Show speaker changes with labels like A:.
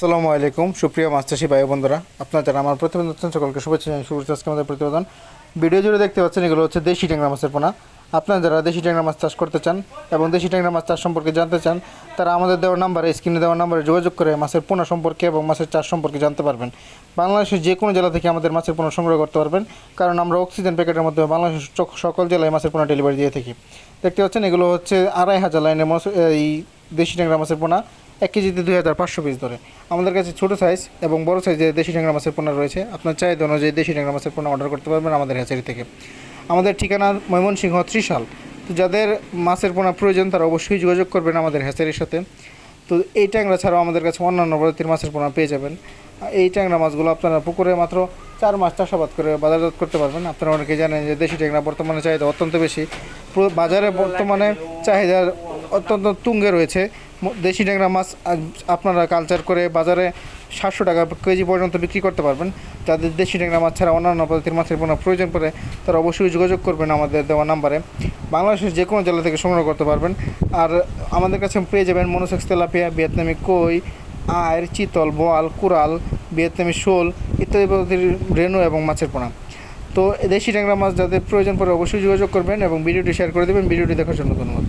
A: আসসালামু আলাইকুম, সুপ্রিয় মাস্টারশি ভাই বন্ধুরা। আপনার যারা আমার প্রতিবেদন দেখছেন, সকলকে শুভেচ্ছা জানাই শুরু আজকে আমাদের প্রতিবেদন। ভিডিও জুড়ে দেখতে পাচ্ছেন এগুলো হচ্ছে দেশি ট্যাংরা মাছের পোনা। আপনারা যারা দেশি ট্যাংরা মাছ চাষ করতে চান এবং দেশি ট্যাংরা মাছ চাষ সম্পর্কে জানতে চান, তারা আমাদের দেওয়ার নাম্বারে, স্ক্রিনে দেওয়ার নাম্বারে যোগাযোগ করে মাছের পোনা সম্পর্কে এবং মাছের চাষ সম্পর্কে জানতে পারবেন। বাংলাদেশের যে কোনো জেলা থেকে আমাদের মাছের পোনা সংগ্রহ করতে পারবেন, কারণ আমরা অক্সিজেন প্যাকেটের মাধ্যমে বাংলাদেশের সকল জেলায় মাছের পোনা ডেলিভারি দিয়ে থাকি। দেখতে পাচ্ছেন এগুলো হচ্ছে আড়াই হাজার লাইনের এই দেশি ট্যাংরা মাছের পোনা, এক কেজিতে দুই হাজার পাঁচশো পিস ধরে। আমাদের কাছে ছোটো সাইজ এবং বড় সাইজের দেশি ট্যাংরা মাছের পোনা রয়েছে। আপনার চাহিদা অনুযায়ী দেশি ট্যাংরা মাছের পোনা অর্ডার করতে পারবেন আমাদের হ্যাচারি থেকে। আমাদের ঠিকানা ময়মনসিংহ ত্রিশাল। তো যাদের মাছের পোনা প্রয়োজন, তারা অবশ্যই যোগাযোগ করবেন আমাদের হ্যাচারির সাথে। তো এই ট্যাংরা ছাড়াও আমাদের কাছে অন্যান্য প্রজাতির মাছের পোনা পেয়ে যাবেন। এই ট্যাংরা মাছগুলো আপনারা পুকুরে মাত্র চার মাস চাষাবাদ করে বাজারজাত করতে পারবেন। আপনারা অনেকে জানেন যে দেশি ট্যাংরা বর্তমানে চাহিদা অত্যন্ত বেশি। বাজারে বর্তমানে চাহিদার অত্যন্ত তুঙ্গে রয়েছে। দেশি ট্যাংরা মাছ আপনারা কালচার করে বাজারে সাতশো টাকা কেজি পর্যন্ত বিক্রি করতে পারবেন। যাদের দেশি ট্যাংরা মাছ ছাড়া অন্যান্য প্রজাতির মাছের কোনো প্রয়োজন পড়ে, তারা অবশ্যই যোগাযোগ করবেন আমাদের দেওয়া নাম্বারে। বাংলাদেশের যে কোনো জেলা থেকে সংগ্রহ করতে পারবেন। আর আমাদের কাছে পেয়ে যাবেন মনোসেক্স তেলাপিয়া, ভিয়েতনামি কই আয়ের চিতল, বোয়াল কুরাল ভিয়েতনামি শোল ইত্যাদি প্রজাতির রেণু এবং মাছের পোনা। তো দেশি ট্যাংরা মাছ যাদের প্রয়োজন পড়ে অবশ্যই যোগাযোগ করবেন এবং ভিডিওটি শেয়ার করে দেবেন। ভিডিওটি দেখার জন্য ধন্যবাদ।